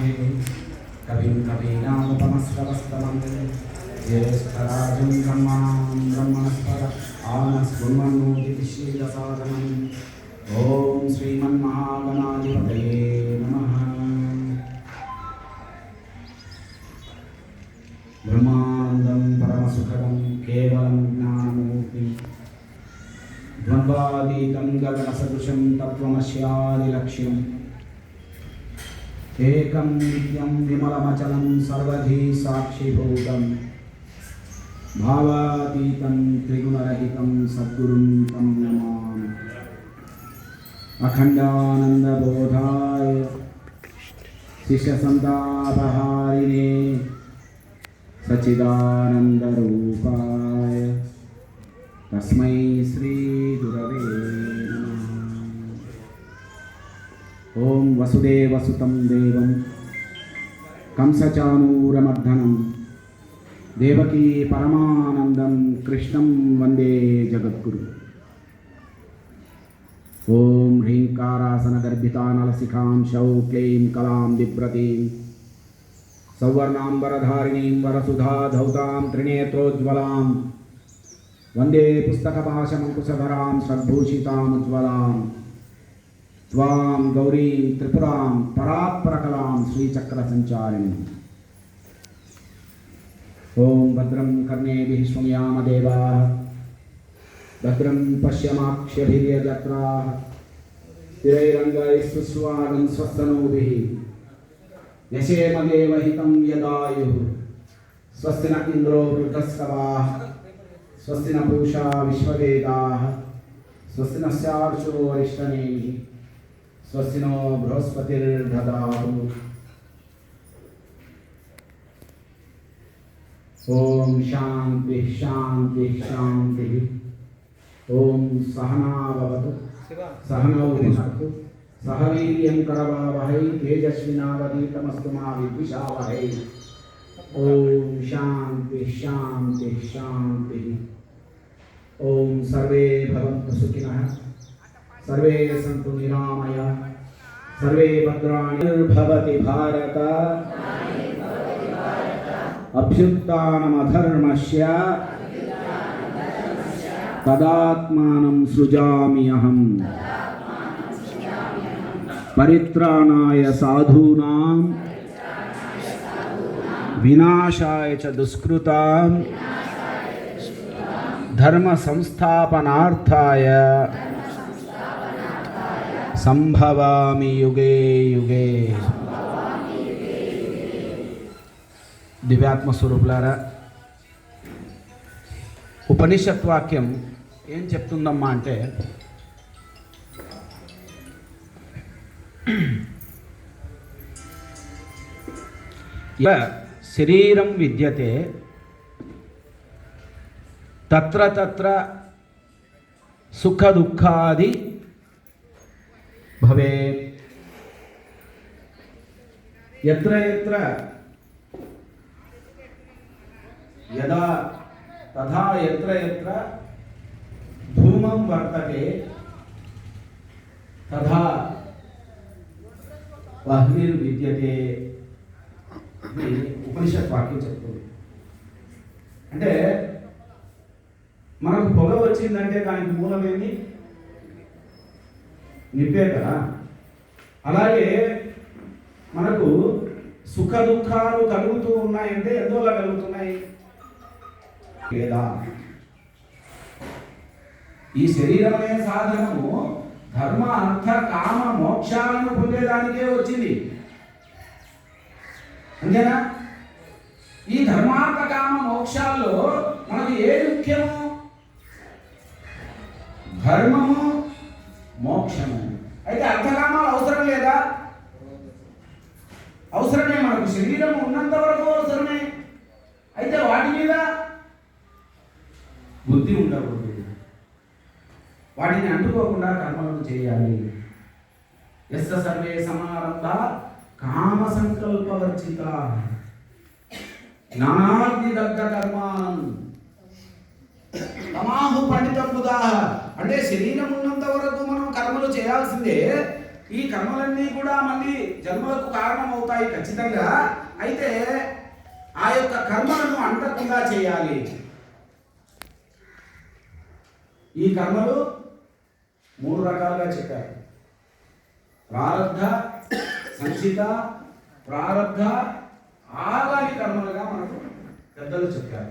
कविं भवामहे कविं कवीनामुपमस्करस्तमं ज्येष्ठराजं ब्रह्मणां ब्रह्मणस्पद आनस्कुर्वन्नोदितिशीलसाधनम् ॐ श्रीमन्महागणाधिपतये नमः ब्रह्मानन्दं परमसुखदं केवलं ज्ञानमूर्तिं द्वन्द्वातीतं गगनसदृशं तत्त्वमस्यादिलक्ष्यम् एकं नित्यं विमलमचलं सर्वधी साक्षिभूतं भावातीतं त्रिगुणरहितं सद्गुरुं तं नमामि। अखण्डानन्दबोधाय शिष्यसन्तापहारिणे सच्चिदानन्दरूपाय। तस्मै श्रीगुरवे ఓం వసుదేవసుతం దేవం కంసచానూరమర్ధనం దేవకీ పరమానందం కృష్ణం వందే జగద్గురు ఓం హ్రీంకారాసన గర్భితానలసిఖాం శౌ క్లీం కళాం బిభ్రతీం సౌవర్ణాంబరధారిణీం వరసుధా ధౌతాం త్రినేత్రోజ్వలాం వందే పుస్తక పుస్తకపాశమంకుశధరాం సద్భూషితాముజ్వలాం త్వాం గౌరీం త్రిపురాం పరాత్పరకలాం శ్రీచక్ర సంచారిణి ఓం భద్రం కర్ణేభి స్వయామదేవా భద్రం పశ్యమాక్ష్యభిర్యజత్రా తిరైరంగైస్వాగం స్వస్తనూభి యశేమదేవహితం యదాయు స్వస్తి న ఇంద్రో వృద్ధస్కవా స్వస్తి న పూషా విశ్వవేదా స్వస్తి నశ్యార్షో వరిష్టనేమి नो बृहस्पतिर्ददातु ॐ शान्तिः शान्तिः शान्तिः। ॐ सहनावतु सहनौ भुनक्तु सह वीर्यं करवावहै तेजस्विनावधीतमस्तु मा विद्विषावहै। ॐ शान्तिः शान्तिः शान्तिः। ॐ सर्वे भवन्तु सुखिनः। सर्वे सन्तु निरामय। सर्वे भद्राणि भवति भारत। अभ्युत्थानमधर्मस्य तदात्मानं सृजामि अहम्। परित्राणाय साधूनां, विनाशाय च दुष्कृतां, धर्मसंस्थापनार्थाय సంభవామి యుగే యుగే. దివ్యాత్మస్వరూపులారా ఉపనిషత్ వాక్యం ఏం చెప్తుందమ్మా అంటే శరీరం విద్యతే తత్ర తత్ర సుఖ దుఃఖాది భవేత్. ఎత్ర ఎత్ర? యదా తథా ఎత్ర ఎత్ర? ధూమం వర్తతే. తథా వహ్నిర్విద్యతే ఇది ఉపనిషత్ వాక్యం చెప్తుంది. అంటే మనకు పొగ వచ్చిందంటే దానికి మూలమేమి ఏంటి నిప్పే కదా? అలాగే మనకు సుఖ దుఃఖాలు కలుగుతూ ఉన్నాయంటే ఎందువల్ల కలుగుతున్నాయి. లేదా? ఈ శరీరం అనే సాధనము ధర్మ అర్థ కామ మోక్షాలను పొందేదానికే వచ్చింది. అంతేనా? ఈ ధర్మార్థ కామ మోక్షాల్లో మనకు ఏది ముఖ్యము? ధర్మము మోక్షము అయితే అర్థకామాలు అవసరం లేదా? అవసరమే మనకు. శరీరం ఉన్నంత వరకు అవసరమే. అయితే వాటి మీద బుద్ధి ఉండకూడదు వాటిని అంటుకోకుండా కర్మలను చేయాలి. ఎస్ సర్వే సమారంభ కామ సంకల్పవర్జిత. జ్ఞానాగ్ని దగ్ధ తమాహు పండితం అంటే శరీరం ఉన్నంత వరకు మనం కర్మలు చేయాల్సిందే. ఈ కర్మలన్నీ కూడా మళ్ళీ జన్మలకు కారణం అవుతాయి ఖచ్చితంగా. అయితే ఆ యొక్క కర్మలను అంటకుండా చేయాలి. ఈ కర్మలు మూడు రకాలుగా చెప్పారు. ప్రారబ్ధ సంచిత ప్రారబ్ధ ఆగాని కర్మలుగా మనకు పెద్దలు చెప్పారు.